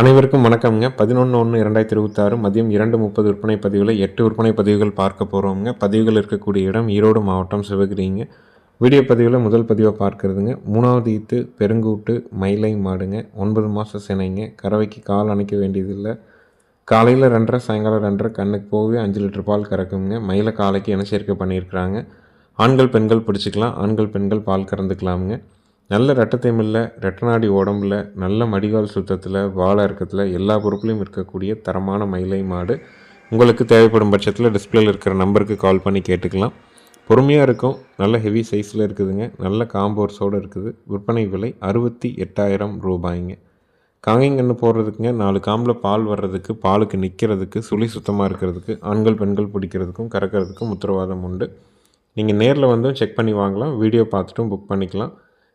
அனைவருக்கும் வணக்கம்ங்க. பதினொன்று ஒன்று இரண்டாயிரத்தி இருபத்தாறு மதியம் இரண்டு முப்பது விற்பனை பதிவில் எட்டு விற்பனை பதிவுகள் பார்க்க போகிறோம்ங்க பதிவுகள் இருக்கக்கூடிய இடம் ஈரோடு மாவட்டம் சிவகிரிங்க. வீடியோ பதிவில் முதல் பதிவை பார்க்கறதுங்க. மூணாவது ஈத்து பெருங்கூட்டு மயிலை மாடுங்க. ஒன்பது மாதம் சினைங்க. கறவைக்கு கால் அணைக்க வேண்டியதில்லை. காலையில் ரெண்டரை சாயங்காலம் ரெண்டரை கண்ணுக்கு போகவே அஞ்சு லிட்டர் பால் கறக்குங்க. மயிலை காலைக்கு இன சேர்க்கை பண்ணியிருக்கிறாங்க. ஆண்கள் பெண்கள் பிடிச்சிக்கலாம். ஆண்கள் பெண்கள் பால் கறந்துக்கலாமுங்க. நல்ல ரெட்டத்தைமில்ல ரெட்டநாடி உடம்புல நல்ல மடிகால் சுத்தத்தில் வாழை இறக்கத்தில் எல்லா பொருட்களையும் இருக்கக்கூடிய தரமான மயிலை மாடு உங்களுக்கு தேவைப்படும் பட்சத்தில் டிஸ்பிளேயில் இருக்கிற நம்பருக்கு கால் பண்ணி கேட்டுக்கலாம். பொறுமையாக இருக்கும். நல்ல ஹெவி சைஸில் இருக்குதுங்க. நல்ல காம்போர்ஸோடு இருக்குது. விற்பனை விலை அறுபத்தி எட்டாயிரம் ரூபாய்ங்க. காங்கைங்கன்று போடுறதுக்குங்க நாலு காம்பில் பால் வர்றதுக்கு பாலுக்கு நிற்கிறதுக்கு சுழி சுத்தமாக இருக்கிறதுக்கு ஆண்கள் பெண்கள் பிடிக்கிறதுக்கும் கறக்கிறதுக்கும் உத்தரவாதம் உண்டு. நீங்கள் நேரில் வந்தும் செக் பண்ணி வாங்கலாம். வீடியோ பார்த்துட்டும் புக் பண்ணிக்கலாம்.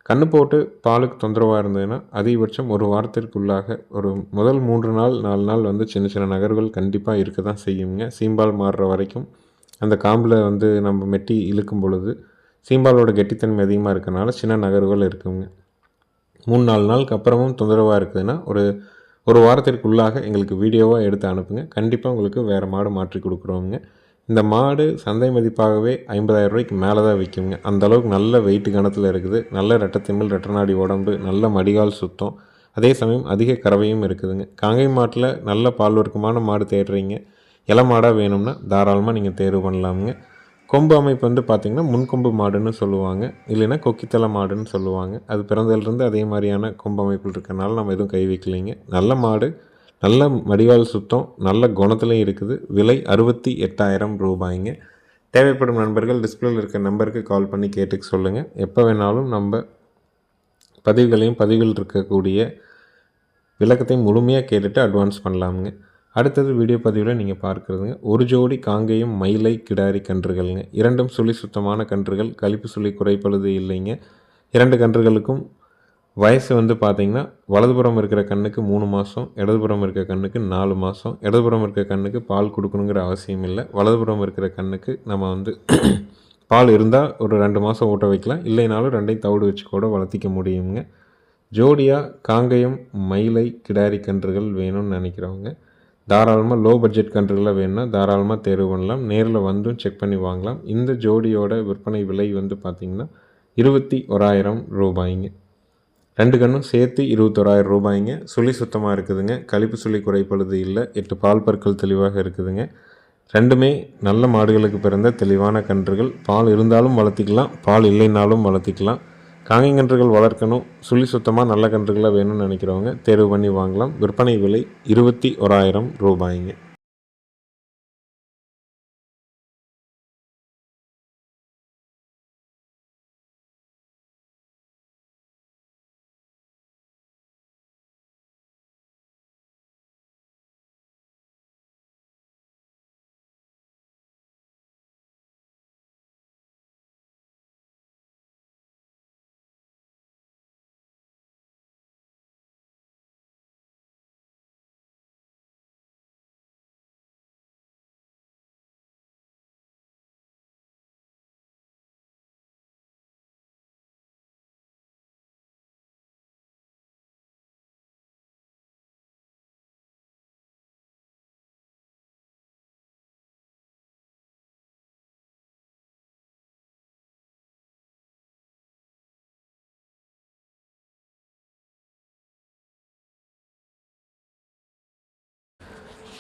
கண்ணு போட்டு பாலுக்கு தொந்தரவாக இருந்ததுன்னா அதிகபட்சம் ஒரு வாரத்திற்குள்ளாக ஒரு முதல் மூன்று நாள் நாலு நாள் வந்து சின்ன சின்ன நகர்வுகள் கண்டிப்பாக இருக்க தான் செய்யுங்க. சீம்பால் மாறுற வரைக்கும் அந்த காம்பில் வந்து நம்ம மெட்டி இழுக்கும் பொழுது சீம்பாலோட கெட்டித்தன்மை அதிகமாக இருக்கனால சின்ன நகர்வுகள் இருக்குங்க. மூணு நாலு நாளுக்கு அப்புறமும் தொந்தரவாக இருக்குதுன்னா ஒரு ஒரு வாரத்திற்குள்ளாக எங்களுக்கு வீடியோவாக எடுத்து அனுப்புங்க. கண்டிப்பாக உங்களுக்கு வேறு மாடு மாற்றி கொடுக்குறோங்க இந்த மாடு சந்தை மதிப்பாகவே ஐம்பதாயிரம் ரூபாய்க்கு மேலே தான் விற்குங்க. அந்த அளவுக்கு நல்ல வெயிட்டு கணத்தில் இருக்குது. நல்ல ரெட்டத்திமிழ் ரெட்டநாடி உடம்பு நல்ல மடிகால் சுத்தம். அதே சமயம் அதிக கறவையும் இருக்குதுங்க. காங்கை மாட்டில் நல்ல பால் வர்க்கமான மாடு தேடுறீங்க. இலை மாடாக வேணும்னா தாராளமாக நீங்கள் தேர்வு பண்ணலாமுங்க. கொம்பு அமைப்பு வந்து பார்த்திங்கன்னா முன்கொம்பு மாடுன்னு சொல்லுவாங்க. இல்லைன்னா கொக்கித்தலை மாடுன்னு சொல்லுவாங்க. அது பிறந்ததுலேருந்து அதே மாதிரியான கொம்பு அமைப்பு இருக்கிறனால நம்ம எதுவும் கை வைக்கலைங்க. நல்ல மாடு நல்ல வடிவால் சுத்தம் நல்ல குணத்துலையும் இருக்குது. விலை அறுபத்தி எட்டாயிரம் ரூபாய்ங்க. தேவைப்படும் நண்பர்கள் டிஸ்பிளேல இருக்க நம்பருக்கு கால் பண்ணி கேட்டுக்க சொல்லுங்கள் எப்போ வேணாலும் நம்ம பதிவுகளையும் பதிவுகள் இருக்கக்கூடிய விளக்கத்தையும் முழுமையாக கேட்டுட்டு அட்வான்ஸ் பண்ணலாமுங்க. அடுத்தது வீடியோ பதிவில் நீங்கள் பார்க்குறதுங்க. ஒரு ஜோடி காங்கேயம் மயிலை கிடாரி கன்றுகள்ங்க. இரண்டும் சுழி சுத்தமான கன்றுகள். கழிப்பு சுழி குறைப்பழுது இல்லைங்க. இரண்டு கன்றுகளுக்கும் வயசு வந்து பார்த்திங்கன்னா வலதுபுறம் இருக்கிற கண்ணுக்கு மூணு மாதம் இடதுபுறம் இருக்கிற கண்ணுக்கு நாலு மாதம் இடதுபுறம் இருக்கிற கண்ணுக்கு பால் கொடுக்கணுங்கிற அவசியம் இல்லை. வலதுபுறம் இருக்கிற கண்ணுக்கு நம்ம வந்து பால் இருந்தால் ஒரு ரெண்டு மாதம் ஊட்ட வைக்கலாம். இல்லைனாலும் ரெண்டையும் தவிடு வச்சு கூட வளர்த்திக்க முடியுங்க. ஜோடியாக காங்கயம் மயிலை கிடாரி கன்றுகள் வேணும்னு நினைக்கிறவங்க. தாராளமாக லோ பட்ஜெட் கன்றுகளாக வேணும்னா தாராளமாக தேர்வு பண்ணலாம். நேரில் வந்தும் செக் பண்ணி வாங்கலாம். இந்த ஜோடியோட விற்பனை விலை வந்து பார்த்திங்கன்னா இருபத்தி ஓராயிரம் ரூபாய்ங்க. ரெண்டு கண்ணும் சேர்த்து இருபத்தோராயிரம் ரூபாய்ங்க. சுழி சுத்தமாக இருக்குதுங்க. கழிப்பு சுழி குறைப்பழுது இல்லை. எட்டு பால் பற்கள் தெளிவாக இருக்குதுங்க. ரெண்டுமே நல்ல மாடுகளுக்கு பிறந்த தெளிவான கன்றுகள். பால் இருந்தாலும் வளர்த்திக்கலாம். பால் இல்லைனாலும் வளர்த்திக்கலாம். காங்கை கன்றுகள் வளர்க்கணும். சுழி சுத்தமாக நல்ல கன்றுகளாக வேணும்னு நினைக்கிறவங்க தேர்வு பண்ணி வாங்கலாம். விற்பனை விலை இருபத்தி ஓராயிரம் ரூபாய்ங்க.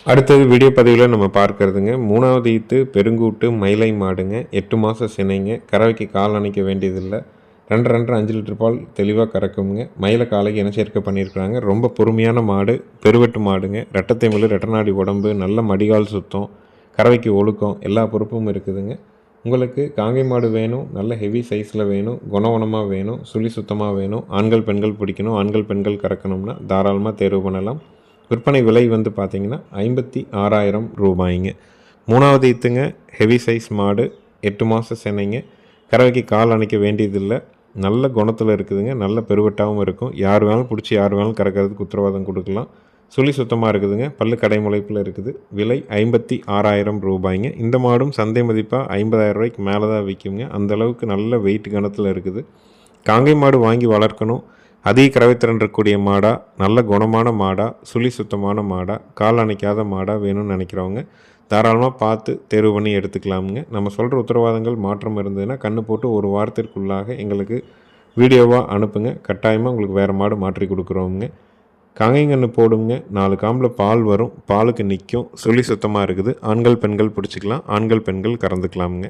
அடுத்தது வீடியோ பதிவில் நம்ம பார்க்கறதுங்க. மூணாவது ஈத்து பெருங்கூட்டு மயிலை மாடுங்க எட்டு மாதம் சினைங்க கறவைக்கு கால் அணைக்க வேண்டியதில்லை. ரெண்டு ரெண்டு அஞ்சு லிட்டர் பால் தெளிவாக கறக்குங்க. மயிலை காலைக்கு இன சேர்க்கை பண்ணியிருக்கிறாங்க. ரொம்ப பொறுமையான மாடு பெருவெட்டு மாடுங்க. ரெட்டத்தைமிழ் ரெட்டநாடி உடம்பு நல்ல மடிகால் சுத்தம் கறவைக்கு ஒழுக்கம் எல்லா பொறுப்பும் இருக்குதுங்க. உங்களுக்கு காங்கை மாடு வேணும் நல்ல ஹெவி சைஸில் வேணும் குணவனமாக வேணும் சுழி சுத்தமாக வேணும் ஆண்கள் பெண்கள் பிடிக்கணும் ஆண்கள் பெண்கள் கறக்கணும்னா தாராளமாக தேர்வு பண்ணலாம். விற்பனை விலை வந்து பார்த்திங்கன்னா ஐம்பத்தி ஆறாயிரம் ரூபாய்ங்க. மூணாவது ஈத்துங்க ஹெவி சைஸ் மாடு எட்டு மாதம் சென்னைங்க. கறவைக்கு கால் அணைக்க வேண்டியதில்லை. நல்ல குணத்தில் இருக்குதுங்க. நல்ல பெருவட்டாகவும் இருக்கும். யார் வேணாலும் பிடிச்சி யார் வேணாலும் கறக்கிறதுக்கு உத்தரவாதம் கொடுக்கலாம். சுழி சுத்தமாக இருக்குதுங்க. பல்லு கடை முளைப்பில் இருக்குது. விலை ஐம்பத்தி ஆறாயிரம் ரூபாய்ங்க. இந்த மாடும் சந்தை மதிப்பாக ஐம்பதாயிரம் ரூபாய்க்கு மேலே தான் விற்குங்க அந்த அளவுக்கு நல்ல வெயிட் கணத்தில் இருக்குது. காங்கை மாடு வாங்கி வளர்க்கணும். அதிக கறவைத்திறன் இருக்கக்கூடிய மாடாக நல்ல குணமான மாடாக சுழி சுத்தமான மாடாக கால் அணைக்காத மாடாக வேணும்னு நினைக்கிறவங்க தாராளமாக பார்த்து தேர்வு பண்ணி எடுத்துக்கலாமுங்க. நம்ம சொல்கிற உத்தரவாதங்கள் மாற்றம் இருந்ததுன்னா கண்ணு போட்டு ஒரு வாரத்திற்குள்ளாக எங்களுக்கு வீடியோவாக அனுப்புங்க. கட்டாயமாக உங்களுக்கு வேறு மாடு மாற்றி கொடுக்குறோமுங்க. காங்கைங்கன்று போடுங்க. நாலு காம்பில் பால் வரும். பாலுக்கு நிற்கும் சுழி சுத்தமாக இருக்குது. ஆண்கள் பெண்கள் பிடிச்சிக்கலாம். ஆண்கள் பெண்கள் கறந்துக்கலாமுங்க.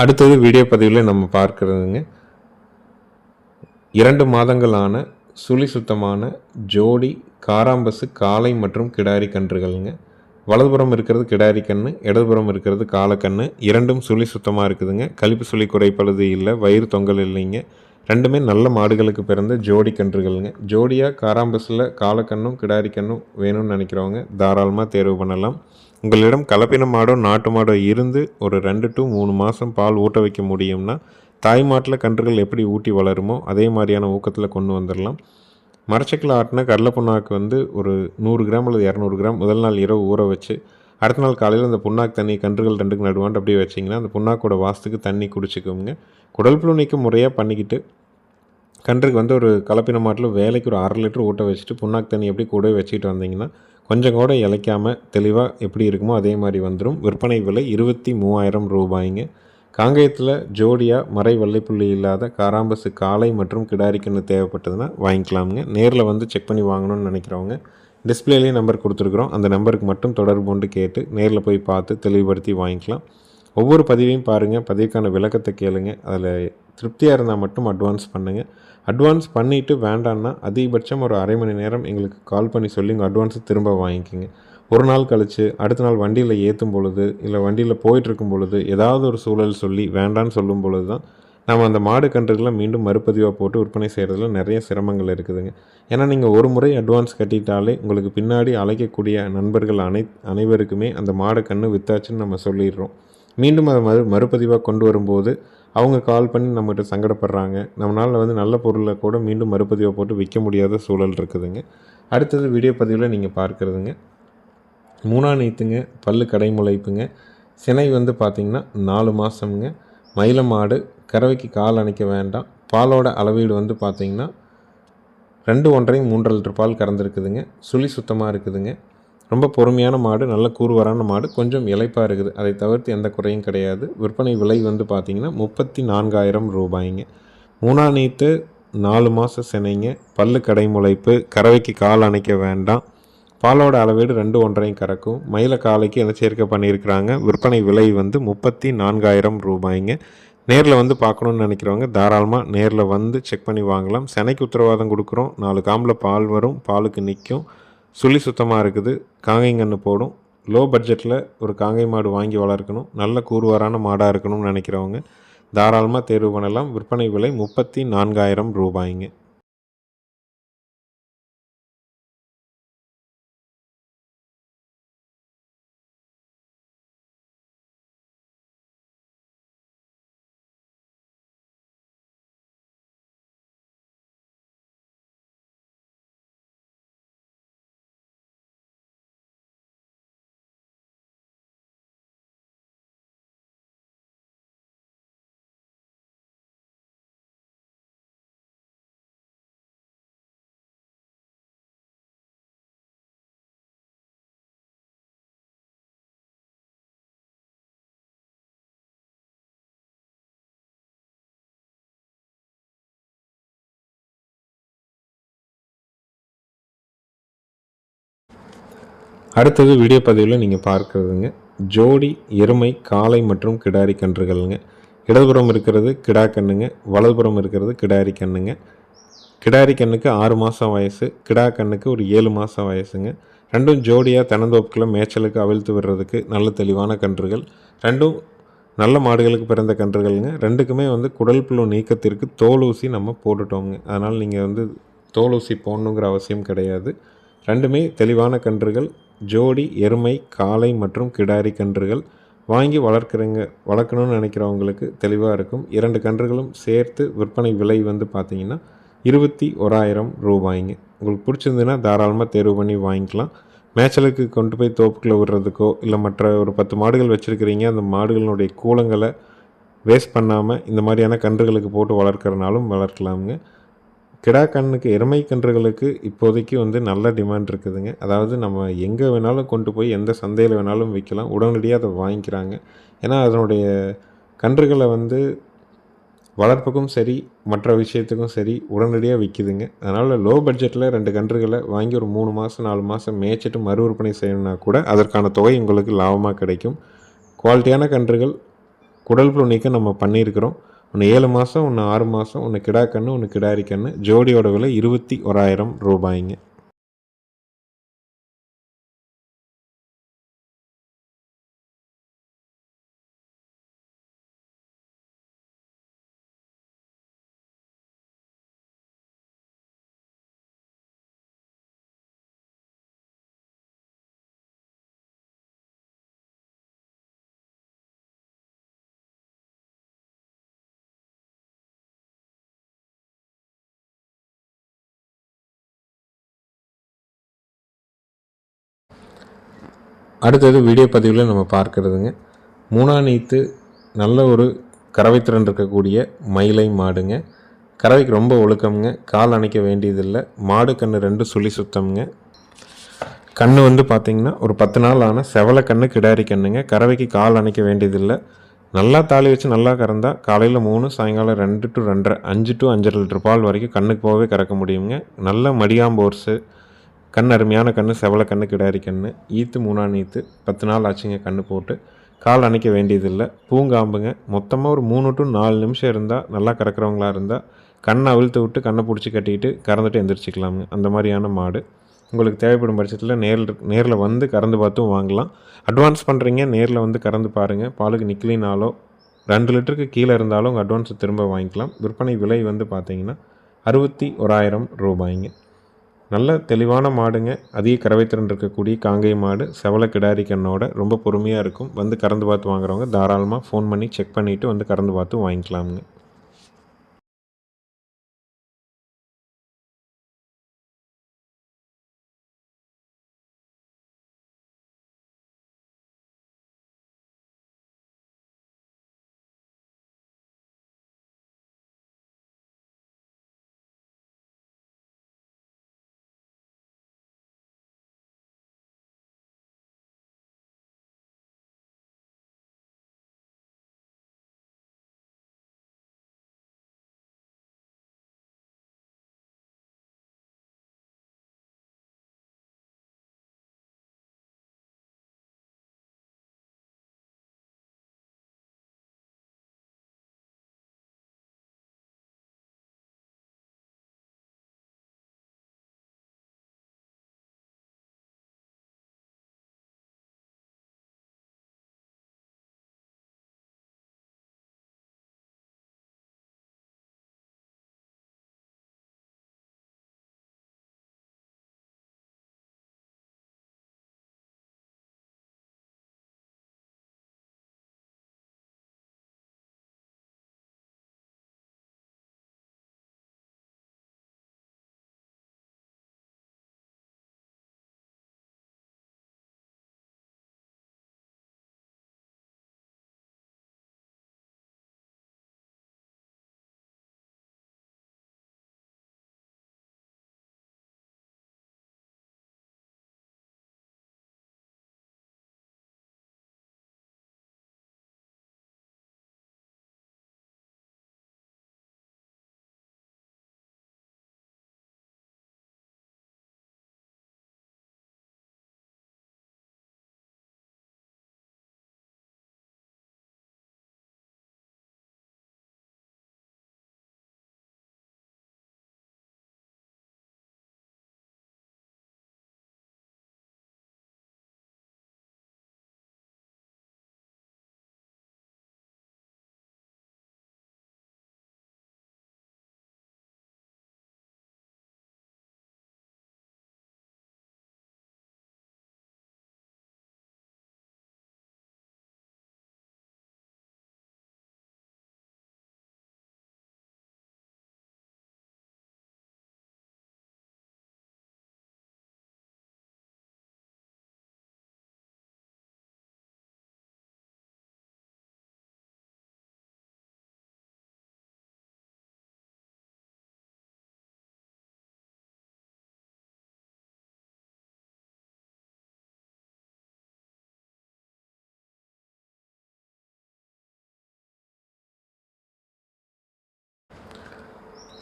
அடுத்தது வீடியோ பதிவில் நம்ம பார்க்குறதுங்க. இரண்டு மாதங்களான சுழி சுத்தமான ஜோடி காராம்பசு காளை மற்றும் கிடாரி கன்றுகள்ங்க. வலதுபுறம் இருக்கிறது கிடாரி கன்று இடதுபுறம் இருக்கிறது காலக்கன்று இரண்டும் சுழி சுத்தமாக இருக்குதுங்க. கழிப்பு சுழி குறைப்பழுது இல்லை வயிறு தொங்கல் இல்லைங்க. ரெண்டுமே நல்ல மாடுகளுக்கு பிறந்த ஜோடி கன்றுகள்ங்க. ஜோடியாக காராம்பஸில் காலக்கண்ணும் கிடாரி கண்ணும் வேணும்னு நினைக்கிறவங்க தாராளமாக தேர்வு பண்ணலாம். உங்களிடம் கலப்பின மாடோ நாட்டு மாடோ இருந்து ஒரு ரெண்டு டு மூணு மாதம் பால் ஊட்ட வைக்க முடியும்னா தாய் மாட்டில் கன்றுகள் எப்படி ஊட்டி வளருமோ அதே மாதிரியான ஊக்கத்தில் கொண்டு வந்துடலாம் மரச்சக்கில் ஆட்டின கடலை புண்ணாக்கு வந்து ஒரு நூறு கிராம் அல்லது இரநூறு கிராம் முதல் நாள் இரவு ஊற வச்சு அடுத்த நாள் காலையில் அந்த புண்ணாக்கு தண்ணி கன்றுகள் ரெண்டுக்கு நடுவான்ட்டு அப்படியே வச்சிங்கன்னா அந்த புண்ணாக்கோட வாசத்துக்கு தண்ணி குடிச்சிக்கோங்க. குடல் புழு முறையாக பண்ணிக்கிட்டு கன்றுக்கு வந்து ஒரு கலப்பின மாட்டில் வேலைக்கு ஒரு அரை லிட்டர் ஊட்ட வச்சுட்டு புண்ணாக்கு தண்ணி எப்படி கூட வச்சுக்கிட்டு வந்தீங்கன்னா கொஞ்சம் கூட இழைக்காமல் தெளிவாக எப்படி இருக்குமோ அதே மாதிரி வந்துடும் விற்பனை விலை இருபத்தி மூவாயிரம் ரூபாய்ங்க. காங்கேயத்தில் ஜோடியாக மறை வெள்ளைப்புள்ளி இல்லாத காராம்பசு காலை மற்றும் கிடாரிக்கன்று தேவைப்பட்டதுன்னா வாங்கிக்கலாமுங்க. நேரில் வந்து செக் பண்ணி வாங்கணும்னு நினைக்கிறவங்க டிஸ்பிளேலேயே நம்பர் கொடுத்துருக்குறோம். அந்த நம்பருக்கு மட்டும் தொடர்பு கொண்டு கேட்டு நேரில் போய் பார்த்து தெளிவுபடுத்தி வாங்கிக்கலாம். ஒவ்வொரு பதிவையும் பாருங்கள் பதிவுக்கான விளக்கத்தை கேளுங்கள் அதில் திருப்தியாக இருந்தால் மட்டும் அட்வான்ஸ் பண்ணுங்கள் அட்வான்ஸ் பண்ணிவிட்டு வேண்டான்னா அதிகபட்சம் ஒரு அரை மணி நேரம் எங்களுக்கு கால் பண்ணி சொல்லி உங்கள் அட்வான்ஸை திரும்ப வாங்கிக்கிங்க. ஒரு நாள் கழித்து அடுத்த நாள் வண்டியில் ஏற்றும் பொழுது இல்லை வண்டியில் போயிட்டுருக்கும் பொழுது ஏதாவது ஒரு சூழல் சொல்லி வேண்டான்னு சொல்லும் பொழுது தான் நம்ம அந்த மாடு கன்றுகளை மீண்டும் மறுபதிவாக போட்டு விற்பனை செய்கிறதுல நிறைய சிரமங்கள் இருக்குதுங்க. ஏன்னா நீங்கள் ஒரு முறை அட்வான்ஸ் கட்டிட்டாலே உங்களுக்கு பின்னாடி அழைக்கக்கூடிய நண்பர்கள் அனை அனைவருக்குமே அந்த மாடு கன்று வித்தாச்சுன்னு நம்ம சொல்லிடுறோம். மீண்டும் அதை மறு மறுபதிவாக கொண்டு வரும்போது அவங்க கால் பண்ணி நம்மகிட்ட சங்கடப்படுறாங்க. நம்மளால் வந்து நல்ல பொருளை கூட மீண்டும் மறுபதிவை போட்டு விற்க முடியாத சூழல் இருக்குதுங்க. அடுத்தது வீடியோ பதிவில் நீங்கள் பார்க்குறதுங்க. மூணா நீத்துங்க பல்லு கடைமுளைப்புங்க சினை வந்து பார்த்திங்கன்னா நாலு மாதம்ங்க மயில மாடு கறவைக்கு கால் அணைக்க வேண்டாம். பாலோட அளவீடு வந்து பார்த்திங்கன்னா ரெண்டு ஒன்றையும் மூன்றரை லிட்டர் பால் கறந்துருக்குதுங்க. சுழி சுத்தமாக இருக்குதுங்க. ரொம்ப பொறுமையான மாடு நல்ல கூறுவரான மாடு கொஞ்சம் இலைப்பாக இருக்குது. அதை தவிர்த்து எந்த குறையும் கிடையாது. விற்பனை விலை வந்து பார்த்திங்கன்னா முப்பத்தி நான்காயிரம் ரூபாய்ங்க. மூணா நீத்து நாலு மாத சினைங்க. பல்லு கடை முளைப்பு கறவைக்கு கால் அணைக்க வேண்டாம். பாலோட அளவீடு ரெண்டு ஒன்றையும் கறக்கும். மயில காலைக்கு என்ன சேர்க்கை பண்ணியிருக்கிறாங்க? விற்பனை விலை வந்து முப்பத்தி நான்காயிரம் ரூபாய்ங்க. நேரில் வந்து பார்க்கணுன்னு நினைக்கிறவங்க தாராளமாக நேரில் வந்து செக் பண்ணி வாங்கலாம். செனைக்கு உத்தரவாதம் கொடுக்குறோம். நாலு காம்பில் பால் வரும் பாலுக்கு நிற்கும் சுழி சுத்தமாக இருக்குது. காங்கைங்கன்று போடும். லோ பட்ஜெட்டில் ஒரு காங்கை மாடு வாங்கி வளர்க்கணும். நல்ல கூறுவாரான மாடாக இருக்கணும்னு நினைக்கிறவங்க. தாராளமாக தேர்வு பண்ணலாம். விற்பனை விலை முப்பத்தி நான்காயிரம் ரூபாய்ங்க. அடுத்தது வீடியோ பதிவில் நீங்கள் பார்க்குறதுங்க. ஜோடி எருமை காளை மற்றும் கிடாரி கன்றுகள்ங்க. இடதுபுறம் இருக்கிறது கிடா கண்ணுங்க. வலதுபுறம் இருக்கிறது கிடாரி கண்ணுங்க. கிடாரி கண்ணுக்கு ஆறு மாதம் வயசு கிடா கண்ணுக்கு ஒரு ஏழு மாதம் வயசுங்க. ரெண்டும் ஜோடியாக தென்னந்தோப்புக்குள்ள மேய்ச்சலுக்கு அவிழ்த்து விடுறதுக்கு நல்ல தெளிவான கன்றுகள். ரெண்டும் நல்ல மாடுகளுக்கு பிறந்த கன்றுகள்ங்க. ரெண்டுக்குமே வந்து குடல் புழு நீக்கத்திற்கு தோல் ஊசி நம்ம போட்டுட்டோங்க அதனால் நீங்கள் வந்து தோல் ஊசி போடணுங்கிற அவசியம் கிடையாது. ரெண்டுமே தெளிவான கன்றுகள். ஜோடி எருமை காளை மற்றும் கிடாரி கன்றுகள் வாங்கி வளர்க்குறங்க வளர்க்கணும்னு நினைக்கிறவங்களுக்கு தெளிவாக இருக்கும். இரண்டு கன்றுகளும் சேர்த்து விற்பனை விலை வந்து பார்த்தீங்கன்னா இருபத்தி ஓராயிரம் ரூபாய்ங்க. உங்களுக்கு பிடிச்சிருந்துன்னா தாராளமாக தேர்வு பண்ணி வாங்கிக்கலாம். மேய்ச்சலுக்கு கொண்டு போய் தோப்புக்குள்ளே விடுறதுக்கோ இல்லை மற்ற ஒரு பத்து மாடுகள் வச்சுருக்கிறீங்க அந்த மாடுகளினுடைய கூலங்களை வேஸ்ட் பண்ணாமல் இந்த மாதிரியான கன்றுகளுக்கு போட்டு வளர்க்குறனாலும் வளர்க்கலாமுங்க. கிடா கண்ணுக்கு எருமை கன்றுகளுக்கு இப்போதைக்கு வந்து நல்ல டிமாண்ட் இருக்குதுங்க. அதாவது நம்ம எங்கே வேணாலும் கொண்டு போய் எந்த சந்தையில் வேணாலும் விற்கலாம் உடனடியாக அதை வாங்கிக்கிறாங்க. ஏன்னா அதனுடைய கன்றுகளை வந்து வளர்ப்புக்கும் சரி மற்ற விஷயத்துக்கும் சரி உடனடியாக விற்கிதுங்க அதனால் லோ பட்ஜெட்டில் ரெண்டு கன்றுகளை வாங்கி ஒரு மூணு மாதம் நாலு மாதம் மேய்ச்சிட்டு மறு விற்பனை செய்யணும்னா கூட அதற்கான தொகை உங்களுக்கு லாபமாக கிடைக்கும். குவாலிட்டியான கன்றுகள் குடல் புழு நீக்கம் நம்ம பண்ணியிருக்கிறோம். ஒன்று ஏழு மாதம் ஒன்று ஆறு மாதம் ஒன்று கிடா கன்று ஒன்று கிடாரி கன்று ஜோடியோட விலை இருபத்தி ஓராயிரம் ரூபாய்ங்க. அடுத்தது வீடியோ பதிவில் நம்ம பார்க்குறதுங்க. மூணாம் நீத்து நல்ல ஒரு கறவைத்திறன் இருக்கக்கூடிய மயிலை மாடுங்க. கறவைக்கு ரொம்ப ஒழுக்கம்ங்க. கால் அணைக்க வேண்டியதில்லை. மாடு கன்று ரெண்டு சுழி சுத்தம்ங்க. கன்று வந்து பார்த்திங்கன்னா ஒரு பத்து நாள் ஆன செவலை கன்று கிடாரி கண்ணுங்க. கறவைக்கு கால் அணைக்க வேண்டியதில்லை. நல்லா தாலி வச்சு நல்லா கறந்தால் காலையில் மூணு சாயங்காலம் ரெண்டு டு ரெண்டரை அஞ்சு டு அஞ்சரை லிட்டர் பால் வரைக்கும் கண்ணுக்கு போகவே கறக்க முடியுங்க. நல்ல மடியாம்போர்ஸு கண் அருமையான கன்று செவலை கன்று கிடாரி கன்று ஈத்து மூணா நீத்து பத்து நாள் ஆச்சுங்க கன்று போட்டு. கால் அணைக்க வேண்டியதில்லை. பூங்காம்புங்க. மொத்தமாக ஒரு மூணு டு நாலு நிமிஷம் இருந்தால் நல்லா கறக்கிறவங்களா இருந்தால் கண்ணை அவிழ்த்து விட்டு கண்ணை பிடிச்சி கட்டிக்கிட்டு கறந்துட்டு எந்திரிச்சிக்கலாமுங்க. அந்த மாதிரியான மாடு. உங்களுக்கு தேவைப்படும் பட்சத்தில் நேரில் நேரில் வந்து கறந்து பார்த்தும் வாங்கலாம். அட்வான்ஸ் பண்ணுறீங்க நேரில் வந்து கறந்து பாருங்கள் பாலுக்கு நிக்கலினாலோ ரெண்டு லிட்டருக்கு கீழே இருந்தாலும் உங்கள் அட்வான்ஸை திரும்ப வாங்கிக்கலாம். விற்பனை விலை வந்து பார்த்தீங்கன்னா அறுபத்தி ஓராயிரம் ரூபாய்ங்க. நல்ல தெளிவான மாடுங்க. அதிக கறவைத்திறன் இருக்கக்கூடிய காங்கை மாடு. செவல கிடாரி கண்ணோட ரொம்ப பொறுமையாக இருக்கும். வந்து கறந்து பார்த்து வாங்குறவங்க தாராளமாக ஃபோன் பண்ணி செக் பண்ணிவிட்டு வந்து கறந்து பார்த்து வாங்கிக்கலாமுங்க.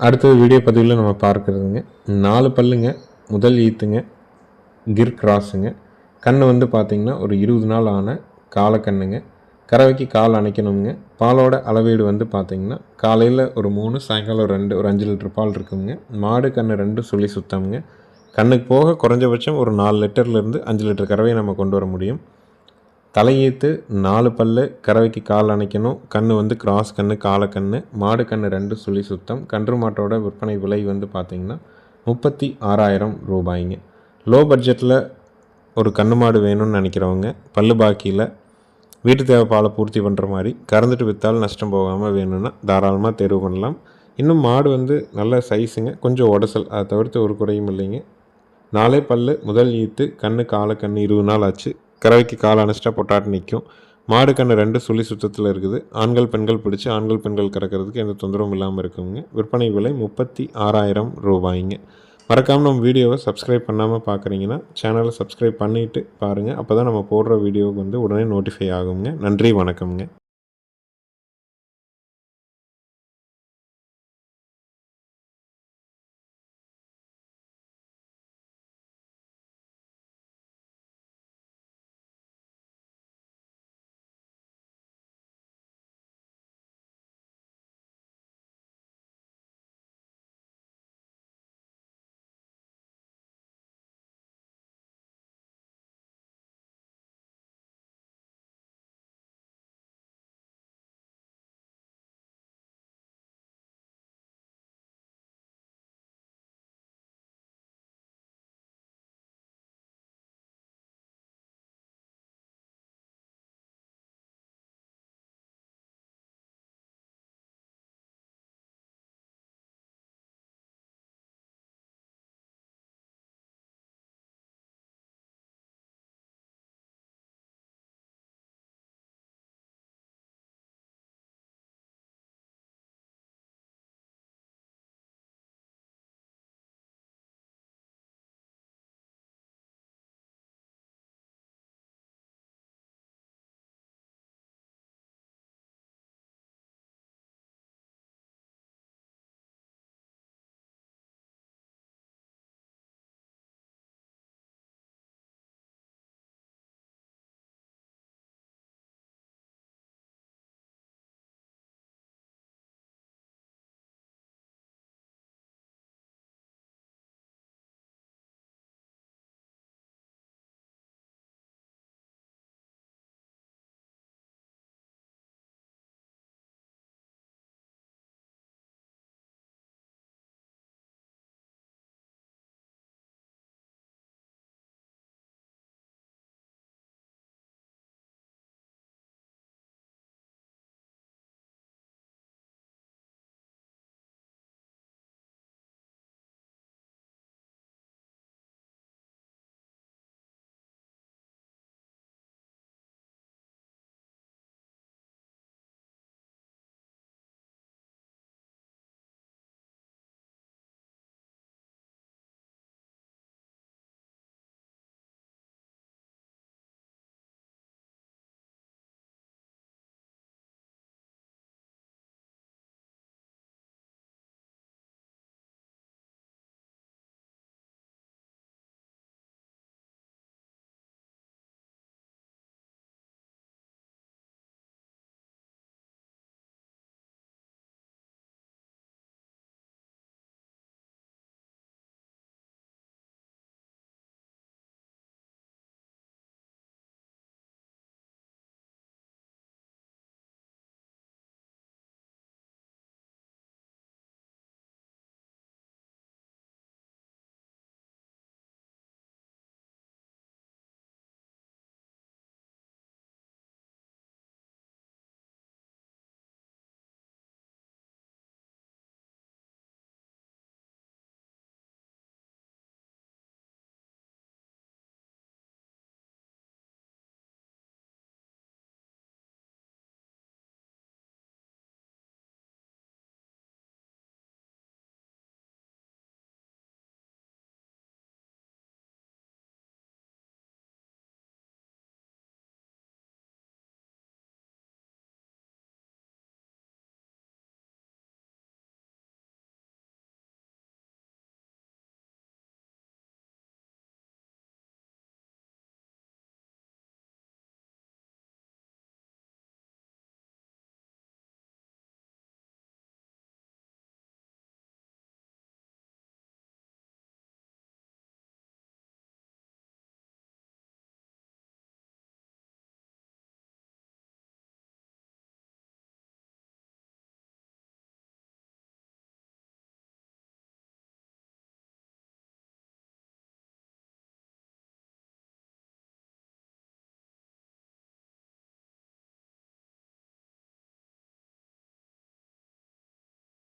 அடுத்தது வீடியோ பதிவில் நம்ம பார்க்குறதுங்க. நாலு பல்லுங்க முதல் ஈத்துங்க கிர் கிராஸுங்க. கண் வந்து பார்த்திங்கன்னா ஒரு இருபது நாள் ஆன காலக்கண்ணுங்க கறவைக்கு கால் அணைக்கணுங்க. பாலோட அளவீடு வந்து பார்த்திங்கன்னா காலையில் ஒரு மூணு சாயங்காலம் ரெண்டு ஒரு அஞ்சு லிட்டர் பால் இருக்குங்க. மாடு கன்று ரெண்டு சொல்லி சுத்தமுங்க. கண்ணுக்கு போக குறைஞ்சபட்சம் ஒரு நாலு லிட்டர்லேருந்து அஞ்சு லிட்டர் கறவையை நம்ம கொண்டு வர முடியும். தலையீத்து நாலு பல் கறவைக்கு கால் அணைக்கணும் கன்று வந்து கிராஸ் கன்று காலக்கன்று மாடு கன்று ரெண்டு சுழி சுத்தம் கன்று மாட்டோட விற்பனை விலை வந்து பார்த்திங்கன்னா முப்பத்தி ஆறாயிரம் ரூபாய்ங்க லோ பட்ஜெட்டில் ஒரு கன்று மாடு வேணும்னு நினைக்கிறவங்க பல்லு பாக்கியில் வீட்டு தேவை பாலை பூர்த்தி பண்ணுற மாதிரி கறந்துட்டு விற்றால் நஷ்டம் போகாமல் வேணும்னா தாராளமாக தேர்வு பண்ணலாம். இன்னும் மாடு வந்து நல்ல சைஸுங்க கொஞ்சம் உடசல் அதை தவிர்த்து ஒரு குறையும் இல்லைங்க. நாலே பல்லு முதல் ஈத்து கண்ணு காலை கண் இருபது நாள் ஆச்சு. கறவைக்கு கால் அணைச்சிட்டா பொட்டாட்டு நிற்கும் மாடு கண்ணு ரெண்டு சுழி சுத்தத்தில் இருக்குது. ஆண்கள் பெண்கள் பிடிச்சி ஆண்கள் பெண்கள் கறக்கிறதுக்கு எந்த தொந்தரவும் இல்லாமல் இருக்குங்க. விற்பனை விலை முப்பத்தி ஆறாயிரம் ரூபாய்ங்க. மறக்காமல் நம்ம வீடியோவை சப்ஸ்கிரைப் பண்ணாமல் பார்க்குறீங்கன்னா சேனலை சப்ஸ்கிரைப் பண்ணிவிட்டு பாருங்கள் அப்போ தான் நம்ம போடுற வீடியோவுக்கு வந்து உடனே நோட்டிஃபை ஆகுங்க. நன்றி வணக்கம்ங்க.